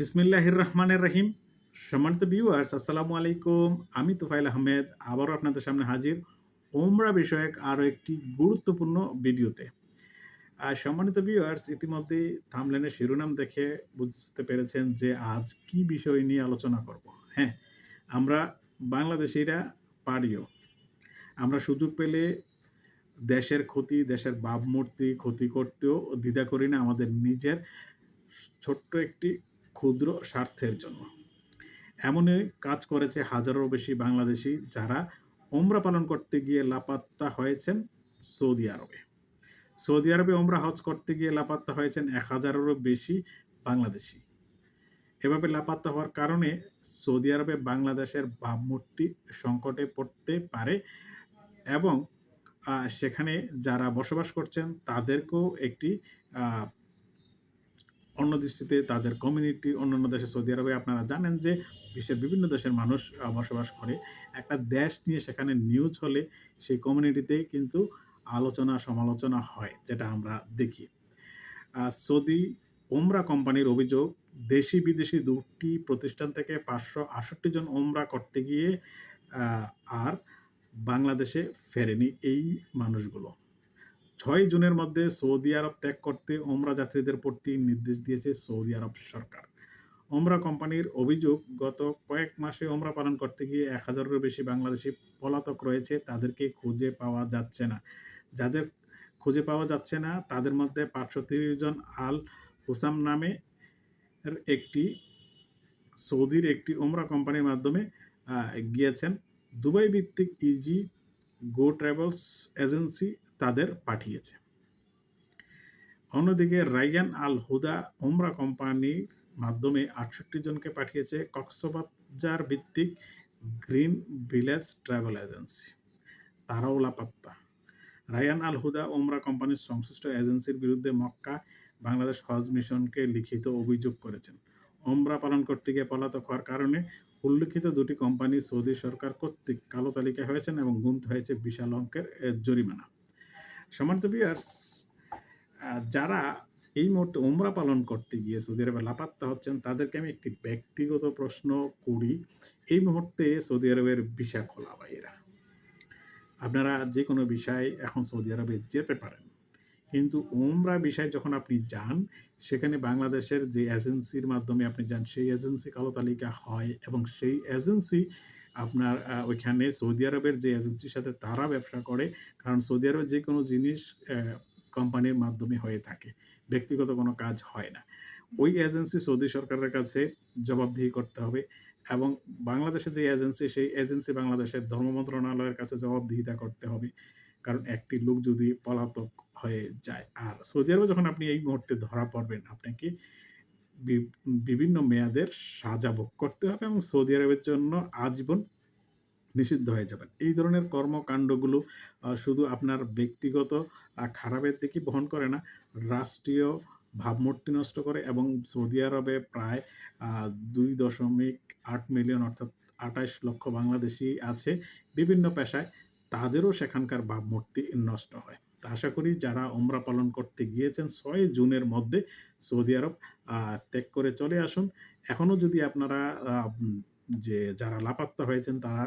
বিসমিল্লাহির রহমানের রহিম। সম্মানিত ভিউয়ার্স আসসালামু আলাইকুম। আমি তুফাইল আহমেদ, আবারও আপনাদের সামনে হাজির। ওমরা বিষয়ক আরও একটি গুরুত্বপূর্ণ ভিডিওতে। আর সম্মানিত ভিউয়ার্স ইতিমধ্যে থামলেনের শিরোনাম দেখে বুঝতে পেরেছেন যে আজ কি বিষয় নিয়ে আলোচনা করব। হ্যাঁ আমরা বাংলাদেশিরা পারিও। আমরা সুযোগ পেলে দেশের ক্ষতি, দেশের ভাবমূর্তি ক্ষতি করতেও দ্বিধা করি না। আমাদের নিজের ছোট্ট একটি ক্ষুদ্র স্বার্থের জন্য। এমনই কাজ করেছে হাজারো বেশি বাংলাদেশি যারা ওমরা পালন করতে গিয়ে লাপাত্তা হয়েছেন সৌদি আরবে। সৌদি আরবে ওমরা হজ করতে গিয়ে লাপাত্তা হয়েছেন এক হাজারেরও বেশি বাংলাদেশি। এভাবে লাপাত্তা হওয়ার কারণে সৌদি আরবে বাংলাদেশের ভাবমূর্তি সংকটে পড়তে পারে এবং সেখানে যারা বসবাস করছেন তাদেরকেও একটি অন্য দৃষ্টিতে তাদের কমিউনিটি অন্যান্য দেশে সৌদি আরবে, আপনারা জানেন যে বিশ্বের বিভিন্ন দেশের মানুষ বসবাস করে। একটা দেশ নিয়ে সেখানে নিউজ হলে সেই কমিউনিটিতে কিন্তু আলোচনা, সমালোচনা হয়, যেটা আমরা দেখি। সৌদি ওমরা কোম্পানির অভিযোগ, দেশি বিদেশি দুটি প্রতিষ্ঠান থেকে পাঁচশো আষট্টি জন ওমরা করতে গিয়ে আর বাংলাদেশে ফেরেনি এই মানুষগুলো। ছয় জুনের মধ্যে সৌদি আরব ত্যাগ করতে ওমরা যাত্রীদের প্রতি নির্দেশ দিয়েছে সৌদি আরব সরকার। ওমরা কোম্পানির অভিযোগ, গত কয়েক মাসে ওমরা পালন করতে গিয়ে এক হাজারেরও বেশি বাংলাদেশি পলাতক রয়েছে, তাদেরকে খুঁজে পাওয়া যাচ্ছে না। যাদের খুঁজে পাওয়া যাচ্ছে না, তাদের মধ্যে পাঁচশো জন আল হুসাম নামে একটি, সৌদির একটি ওমরা কোম্পানির মাধ্যমে গিয়েছেন। দুবাই ভিত্তিক ইজি গো ট্রাভেলস এজেন্সি তাদের পাঠিয়েছে। অন্যদিকে রাইয়ান আল হুদা ওমরা কোম্পানির মাধ্যমে আটষট্টি জনকে পাঠিয়েছে কক্সবাজার ভিত্তিক গ্রিন ভিলেজ ট্রাভেল এজেন্সি তারাও লাপাত্তা রায়ান আল হুদা ওমরা কোম্পানির সংশ্লিষ্ট এজেন্সির বিরুদ্ধে মক্কা বাংলাদেশ হজ মিশনকে লিখিত অভিযোগ করেছেন। ওমরা পালন করতে গিয়ে পলাতক হওয়ার কারণে উল্লিখিত দুটি কোম্পানি সৌদি সরকার কর্তৃক কালো তালিকায় হয়েছেন এবং গুনতে হয়েছে বিশাল অঙ্কের জরিমানা। সমান্ত বিয়ার্স যারা এই মুহূর্তে ওমরা পালন করতে গিয়ে সৌদি আরবে লাপাত্তা হচ্ছেন, তাদেরকে আমি একটি ব্যক্তিগত প্রশ্ন করি। এই মুহূর্তে সৌদি আরবের ভিসা খোলা বাইরা আপনারা যে কোনো বিষয়ে এখন সৌদি আরবে যেতে পারেন। কিন্তু ওমরা বিষয়ে যখন আপনি যান, সেখানে বাংলাদেশের যে এজেন্সির মাধ্যমে আপনি যান, সেই এজেন্সি কালো তালিকা হয় এবং সেই এজেন্সি আপনার ওইখানে সৌদি আরবের যে এজেন্সির সাথে তারা ব্যবসা করে কারণ সৌদি আরবের যে কোনো জিনিস কোম্পানির মাধ্যমে হয়ে থাকে ব্যক্তিগত কোনো কাজ হয় না। ওই এজেন্সি সৌদি সরকারের কাছে জবাবদিহি করতে হবে এবং বাংলাদেশের যে এজেন্সি সেই এজেন্সি বাংলাদেশের ধর্ম মন্ত্রণালয়ের কাছে জবাবদিহিতা করতে হবে কারণ একটি লোক যদি পলাতক হয়ে যায়। আর সৌদি আরবে যখন আপনি এই মুহূর্তে ধরা পড়বেন আপনাকে বিভিন্ন মেয়াদের সাজা ভোগ করতে হবে এবং সৌদি আরবের জন্য আজীবন নিষিদ্ধ হয়ে যাবেন। এই ধরনের কর্মকাণ্ডগুলো শুধু আপনার ব্যক্তিগত খারাপের দিকে বহন করে না, রাষ্ট্রীয় ভাবমূর্তি নষ্ট করে এবং সৌদি আরবে প্রায় দুই দশমিক আট মিলিয়ন অর্থাৎ আঠাশ লক্ষ বাংলাদেশি আছে বিভিন্ন পেশায়, তাদেরও সেখানকার ভাবমূর্তি নষ্ট হয়। আশা করি যারা ওমরা পালন করতে গিয়েছেন ছয় জুনের মধ্যে সৌদি আরব ত্যাগ করে চলে আসুন। এখনও যদি আপনারা যে যারা লাপাত্তা হয়েছেন তারা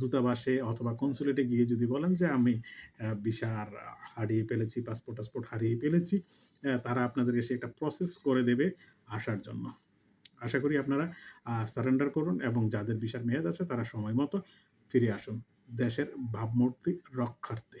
দূতাবাসে অথবা কনসুলেটে গিয়ে যদি বলেন যে আমি ভিসার হারিয়ে ফেলেছি, পাসপোর্ট টাসপোর্ট হারিয়ে ফেলেছি তারা আপনাদেরকে সে একটা প্রসেস করে দেবে আসার জন্য। আশা করি আপনারা সারেন্ডার করুন এবং যাদের ভিসার মেয়াদ আছে তারা সময় মতো ফিরে আসুন। দেশের ভাবমূর্তি রক্ষার্থে।